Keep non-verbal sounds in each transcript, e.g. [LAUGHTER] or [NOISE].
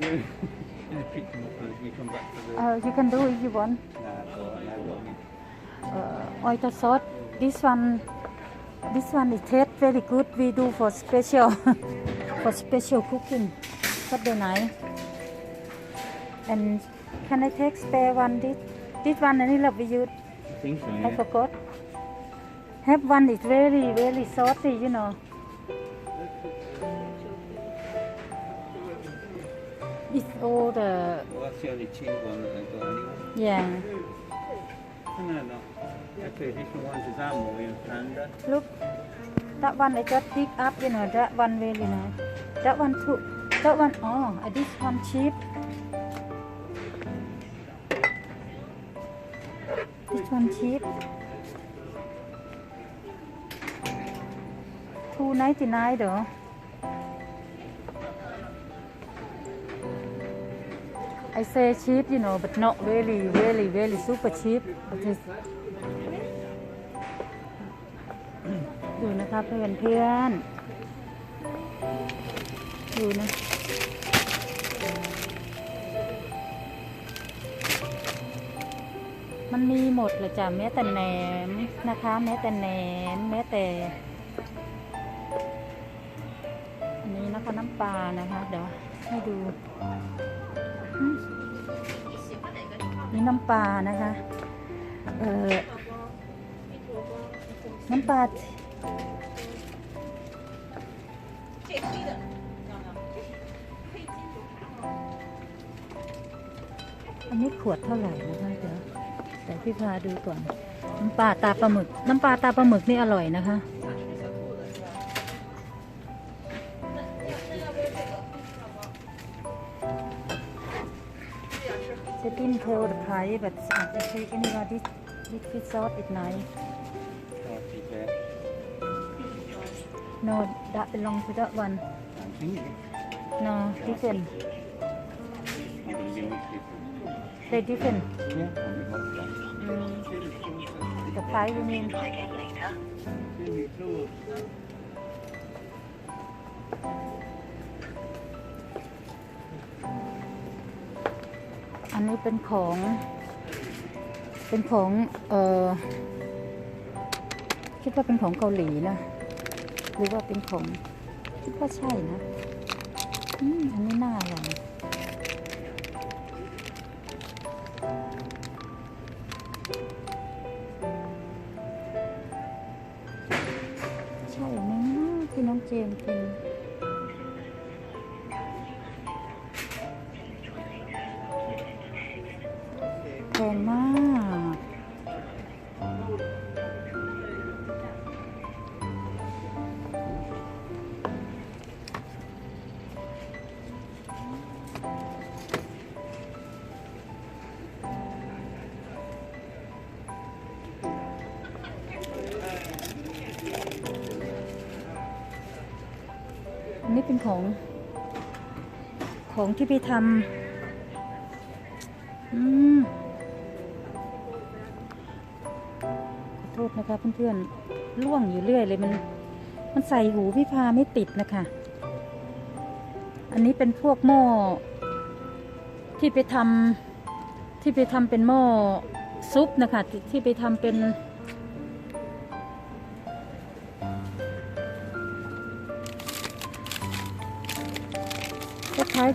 [LAUGHS] You pick them up as we come back to the. Uh, you can do if you want. Don't. Uh, oyster sauce. This one, this one is taste very good. We do for special, [LAUGHS] for special cooking. Saturday night. And can I take spare one? This, this one, any love. I think so, I forgot. Have one is very, very salty, you know. It's all the, the only one that I've yeah. No, no, different ones is and Panda. Look, that one I just pick up, you know, that one very nice. That one too. That one, oh, this one cheap. This one cheap. Two ninety nine though. I say cheap, you know, but not really, really, really super cheap. But it's ดูนะคะเพื่อนเพื่อนดูนะมันมีหมดเลยจ้ะแม้แต่แหนมนะคะ แม้แต่แหนมแม้แต่ อันนี้นะคะน้ำปลานะคะ เดี๋ยวให้ดู นี่น้ำปลานะคะเอ่อน้ำปลาอันนี้ขวดเท่าไหร่นะคะเดี๋ยวเดี๋ยวพี่พาดูก่อน น้ำปลาตาปลาหมึก น้ำปลาตาปลาหมึกนี่อร่อยนะคะ tell the price, but uh, they say anyway this this fish sauce is nice. Forty there. No, that belongs to that one. I'm thinking. No, different. You're going to be with different. They different. Yeah, I'll be both done. Mm. The price you mean? Close. นี้เป็นของ เป็นของ เออคิดว่าเป็นของเกาหลีนะ หรือว่าเป็นของ คิดว่าใช่นะอืมอันนี้น่าอร่อยใช่ไหมนะที่น้องเจมส์กิน ของที่พี่ทำอืมขอโทษนะคะเพื่อนๆล่วงอยู่เรื่อยเลยมันมันใส่หูพี่พาไม่ติดนะคะ อันนี้เป็นพวกหม้อที่ไปทำที่ไปทำเป็นหม้อซุปนะคะที่ที่ไปทำเป็น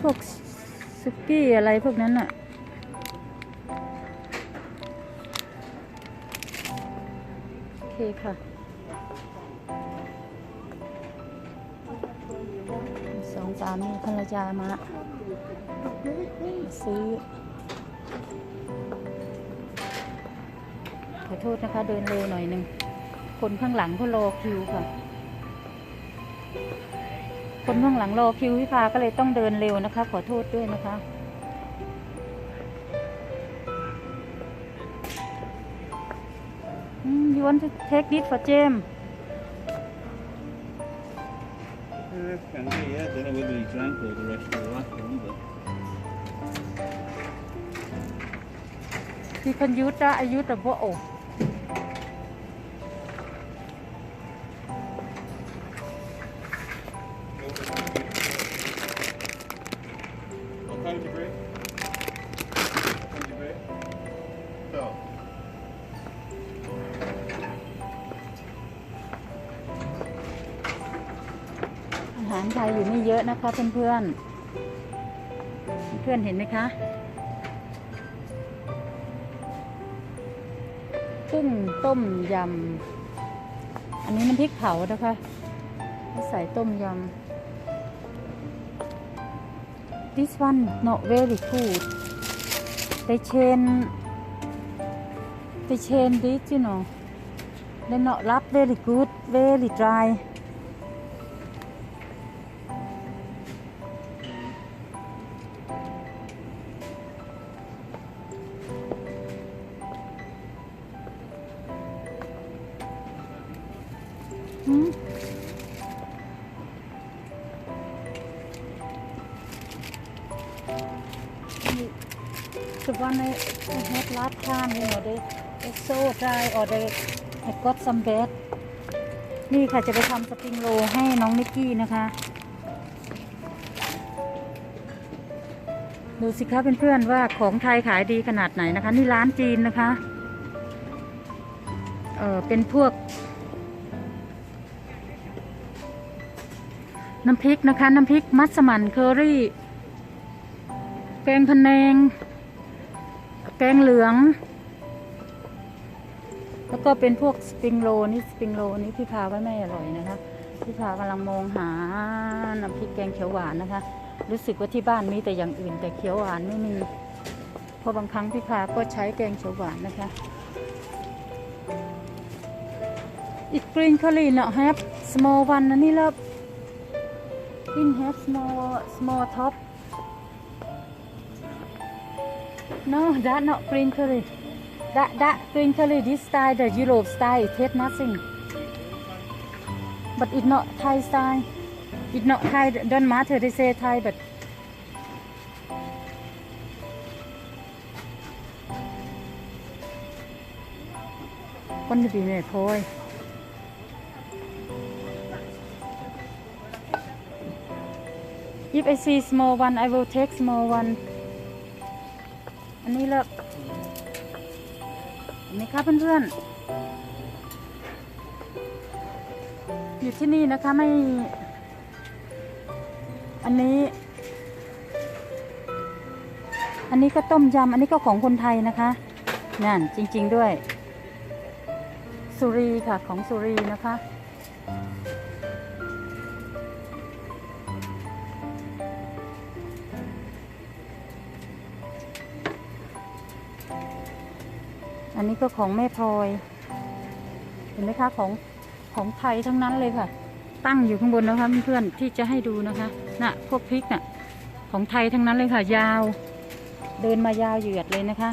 พวกซุกี้อะไรพวกนั้นอะโอเคค่ะสองสามีภรรยามามาซื้อ ขอโทษนะคะเดินเร็วหน่อยหนึ่ง คนข้างหลังเขารอคิวค่ะ คนข้างหลังรอคิวพี่พาก็เลยต้องเดินเร็วนะคะ ขอโทษด้วยนะคะ Mm, you want to take this for James? Uh, can be, yeah. Don't know whether he drank all the rest of the last one, but. You can use that. I use the bottle. อยู่นี่อนะคะเพื่อนๆเพื่อนเห็นไหมคะกุ้งต้มยำ อันนี้น้ำพริกเผานะคะ ใส่ต้มยำ this one not very good they change they change this you know they not wrap very good very dry The one I, I had last time, you know, they, they so dry or they I got some bad. นี่ค่ะจะไปทำสปริงโรให้น้องนิกกี้นะคะ ดูสิคะเพื่อนๆว่าของไทยขายดีขนาดไหนนะคะ นี่ร้านจีนนะคะ เออเป็นพวก น้ำพริกนะคะ น้ำพริกมัสมั่นเคอรี่ แกงพะแนง แกงเหลือง แล้วก็เป็นพวกสปริงโรนี่สปริงโรนี่พี่พาไว้ไม่อร่อยนะคะพี่พากำลังมองหาน้ำพริกแกงเขียวหวานนะคะ รู้สึกว่าที่บ้านมีแต่อย่างอื่น แต่เขียวหวานไม่มีเพราะบางครั้งพี่พาก็ใช้แกงเขียวหวานนะคะ It green curry not have small one อันนี้แล้ว in have small small top. No that not curry that that green this style the Europe style it taste nothing. But it not Thai style. It not Thai don't matter they say Thai but con bị mệt thôi If I see small one, I will take small one. อันนี้เลิกอันนี้ค่ะเพื่อนๆอยู่ที่นี่นะคะไม่ อันนี้ อันนี้ก็ต้มยำอันนี้ก็ของคนไทยนะคะนั่นจริง ๆด้วย สุรีค่ะของสุรีนะคะ นนี้ก็ของแม่พลอย เห็นไหมคะของของไทยทั้งนั้นเลยค่ะ ตั้งอยู่ข้างบนนะคะเพื่อนๆที่จะให้ดูนะคะน่ะพวกพริกน่ะของไทยทั้งนั้นเลยค่ะ ยาว เดินมายาวเหยียดเลยนะคะ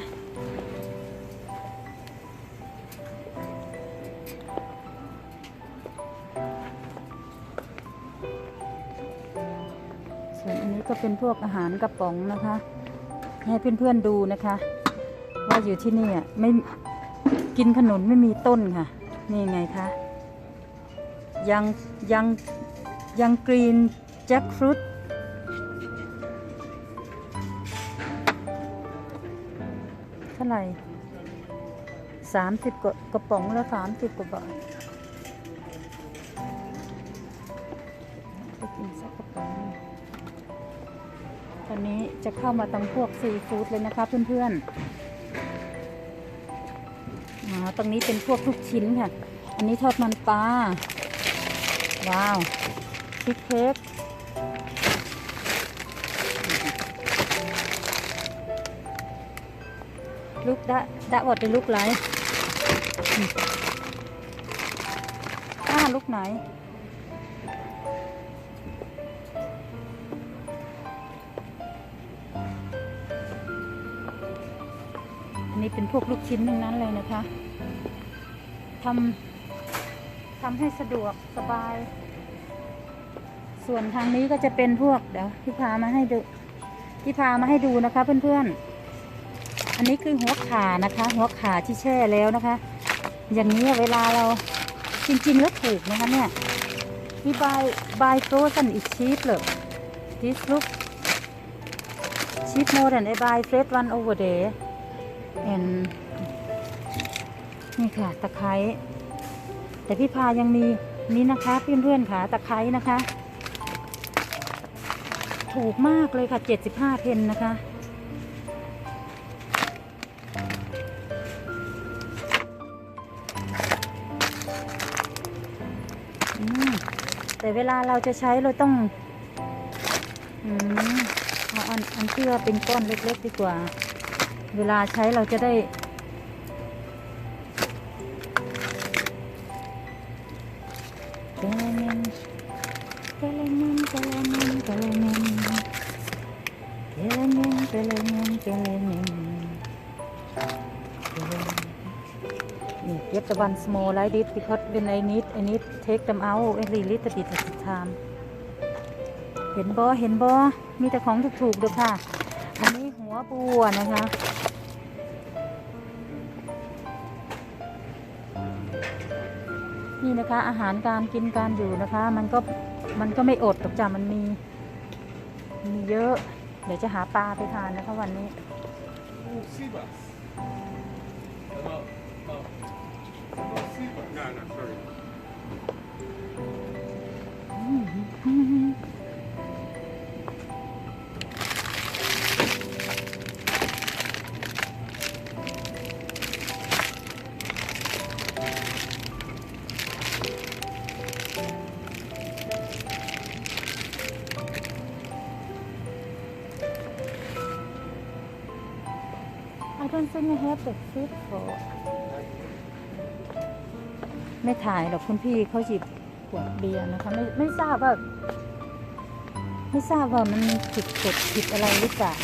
ส่วนอันนี้ก็เป็นพวกอาหารกระป๋องนะคะ ให้เพื่อนๆดูนะคะ ว่าอยู่ที่นี่อะไม่ กินขนุนไม่มีต้นค่ะ นี่ไงคะยังยังยังกรีนแจ็คฟรุตเท่าไหร่สามสิบกกระป๋องละสามสิบกว่าบาทไปกินสักกระป๋องตอนนี้จะเข้ามาตังพวกซีฟู้ดเลยนะคะเพื่อนๆ ตรงนี้เป็นพวกลูกชิ้นค่ะ อันนี้ทอดมันปลา ว้าวชิคเค้กลูกดะดะวอดเป็นลูกไรอ่าลูกไหน อันนี้เป็นพวกลูกชิ้นทั้งนั้นเลยนะคะ ทำทำให้สะดวกสบาย ส่วนทางนี้ก็จะเป็นพวกเดี๋ยวพี่พามาให้ดูพี่พามาให้ดูนะคะเพื่อนๆ อันนี้คือหัวขานะคะ หัวขาที่แช่แล้วนะคะ อย่างนี้เวลาเราจริงๆแล้วถูกนะคะเนี่ยมีบายบายโฟรซันอีกชีพเลย this look cheap more than I buy fresh one over there and นี่ค่ะ ตะไคร้แต่พี่พายังมีนี่นะคะเพื่อนๆค่ะตะไคร้นะคะ ถูกมากเลยค่ะ 75 เพนนะคะ แต่เวลาเราจะใช้เราต้องอืมเอาอันอันที่ว่าเป็นก้อนเล็กๆดีกว่า เวลาใช้เราจะได้ one small like this because when I need I need take them out every little bit at a time เห็นบอเห็นบอมีแต่ของถูกๆเด้อค่ะ อันนี้หัวบัวนะคะ นี่นะคะอาหารการกินการอยู่นะคะ มันก็มันก็ไม่อดหรอกจ้ะมันมี มีเยอะ เดี๋ยวจะหาปลาไปทานนะคะวันนี้ I don't think I have the food for ไม่ถ่ายหรอกคุณพี่เขาหยิบขวดเบียร์นะคะ ไม่ไม่ทราบว่า ไม่ทราบว่ามันผิดกฎผิดอะไรหรือเปล่า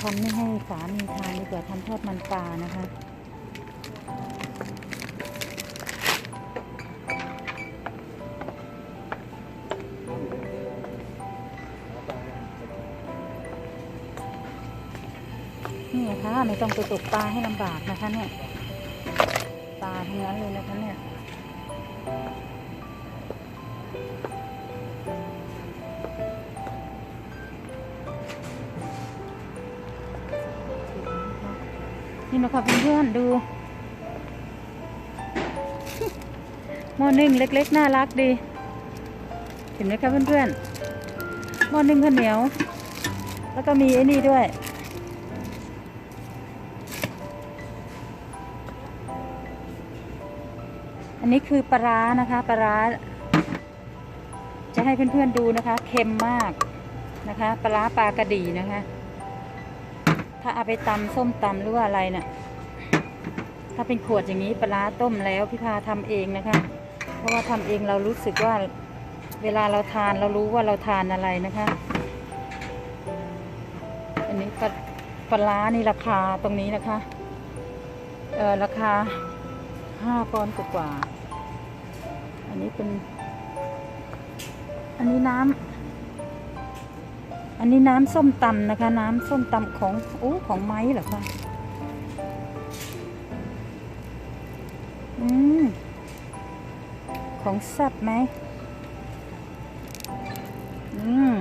ทำไม่ให้สามีทานดีกว่าทำทอดมันปลานะคะนี่นะคะไม่ต้องไปตกปลาให้ลำบากนะคะเนี่ยาทั้งนั้นเลยนะคะเนี่ยนี่นะคะเพื่อนๆดูหม้อนึ่งเล็ก ๆ น่ารักดี เห็นไหมคะเพื่อนๆหม้อนึ่งข้าวเหนียว แล้วก็มีไอ้นี่ด้วย อันนี้คือปลาร้านะคะปลาร้าจะให้เพื่อนๆดูนะคะ เค็มมากนะคะปลาร้าปลากระดีนะคะ ถ้าเอาไปตำส้มตำหรือว่าอะไรนะ่ะ ถ้าเป็นขวดอย่างนี้ปลาร้าต้มแล้วพี่พาทำเองนะคะ เพราะว่าทำเองเรารู้สึกว่าเวลาเราทานเรารู้ว่าเราทานอะไรนะคะ อันนี้ปลาปลาร้านี่ราคาตรงนี้นะคะ เออราคา ห้าปอนด์กว่าๆอันนี้เป็น อันนี้น้ำ อันนี้น้ำส้มตำนะคะ น้ำส้มตำของโอ้ของไม้เหรอคะ อืม ของแซ่บไหม อืม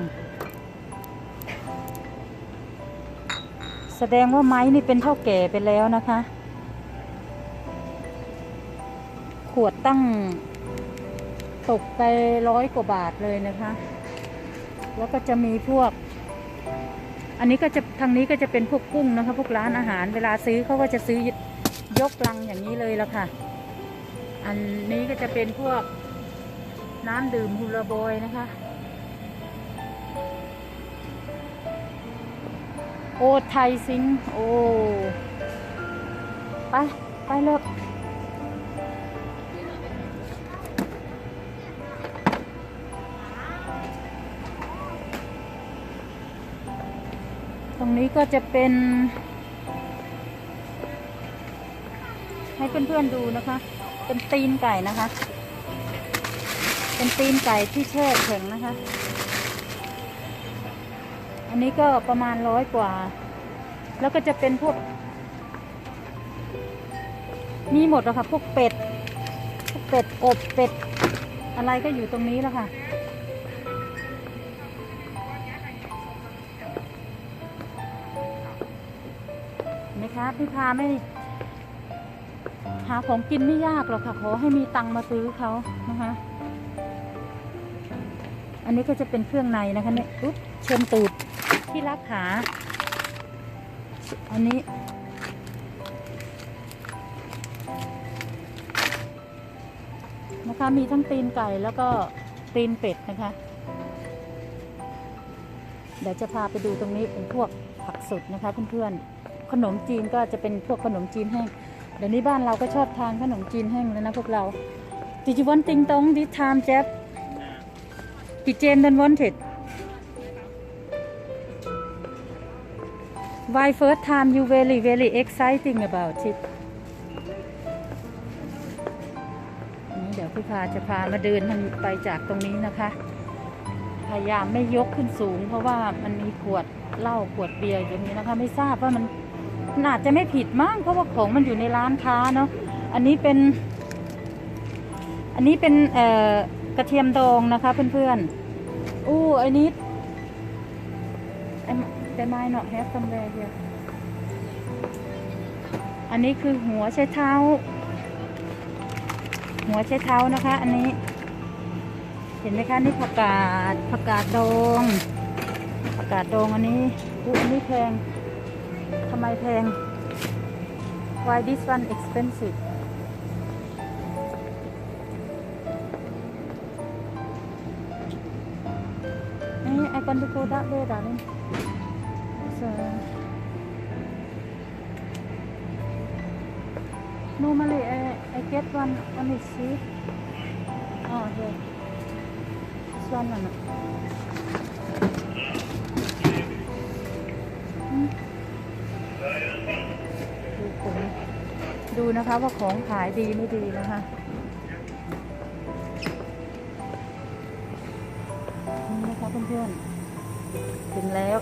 แสดงว่าไม้นี่เป็นเท่าแก่ไปแล้วนะคะ ขวดตั้ง ตกไปร้อยกว่าบาทเลยนะคะ แล้วก็จะมีพวก อันนี้ก็จะทางนี้ก็จะเป็นพวกกุ้งนะคะ พวกร้านอาหารเวลาซื้อเขาก็จะซื้อยกลังอย่างนี้เลยละค่ะ อันนี้ก็จะเป็นพวกน้ำดื่มฮูลาบอยนะคะโอไทยซิง โอ้ไป ไปเลิก ตรงนี้ก็จะเป็น ให้เพื่อนๆดูนะคะ เป็นตีนไก่นะคะ เป็นตีนไก่ที่แช่แข็งนะคะ อันนี้ก็ประมาณร้อยกว่า แล้วก็จะเป็นพวก มีหมดอะค่ะ พวกเป็ด พวกเป็ดอบเป็ด อะไรก็อยู่ตรงนี้แล้วค่ะ คะพี่พาไม่ หาของกินไม่ยากหรอกค่ะ ขอให้มีตังค์มาซื้อเขานะคะ อันนี้ก็จะเป็นเครื่องในนะคะเนี่ยอุ๊บเชิญตูดที่รักขา อันนี้ นะคะมีทั้งตีนไก่แล้วก็ตีนเป็ดนะคะ เดี๋ยวจะพาไปดูตรงนี้เป็นพวกผักสดนะคะเพื่อนๆ ขนมจีนก็จะเป็นพวกขนมจีนแห้งเดี๋ยวนี้บ้านเราก็ชอบทานขนมจีนแห้งแล้วนะพวกเรา Did you want ting tong this time Jeff Did Jane don't want it Why first time you very very exciting about it อันนี้เดี๋ยวพี่พาจะพามาเดินทางไปจากตรงนี้นะคะ พยายามไม่ยกขึ้นสูง เพราะว่ามันมีขวดเหล้าขวดเบียร์อยู่ตรงนี้นะคะ ไม่ทราบว่ามัน อาจจะไม่ผิดมั้งเพราะว่าของมันอยู่ในร้านค้าเนาะอันนี้เป็น อันนี้เป็นเอ่อกระเทียมดองนะคะ เพื่อนๆอู้อันนี้แต่ไม้เนาะแฮปซัมแวร์เดียวอันนี้คือหัวใช้เท้า หัวใช้เท้านะคะ อันนี้ เห็นไหมคะนี่ผักกาดผักกาดดองผักกาดดองอันนี้อู้อันนี้แพง ทำไมแพง why this one expensive เอ้ย I want to go that way darling so normally I I get one on the seat oh here this one น่ะน ดูนะคะว่าของขายดีไม่ดีนะคะนี่นะคะเพื่อนๆถึงแล้ว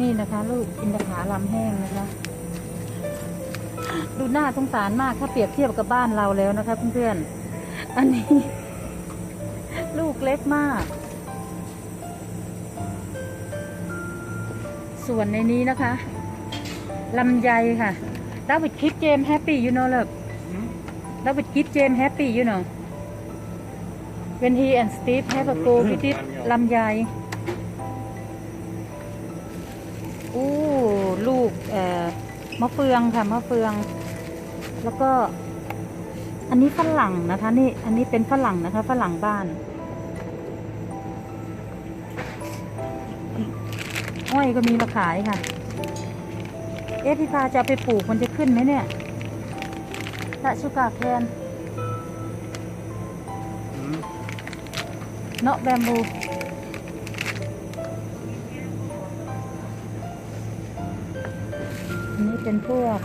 นี่นะคะ ลูกอินทผลัมแห้งนะคะ ดูหน้าสงสารมากถ้าเปรียบเทียบกับบ้านเราแล้วนะคะเพื่อนๆอันนี้ ลูกเล็กมากส่วนในนี้นะคะ ลำไยค่ะ That would keep James happy you know love That would keep James happy you know when he and Steve have a go with it ลำไยอู้ลูกเอ่อมะเฟืองค่ะมะเฟือง แล้วก็ อันนี้ฝรั่งนะคะ นี่ อันนี้เป็นฝรั่งนะคะ ฝรั่งบ้านอ้อยก็มีมาขายค่ะ เอ๊ะพี่พาจะเอาไปปลูกมันจะขึ้นไหมเนี่ยละชูกาแคนเนาะแบมบูอันนี้เป็นพวก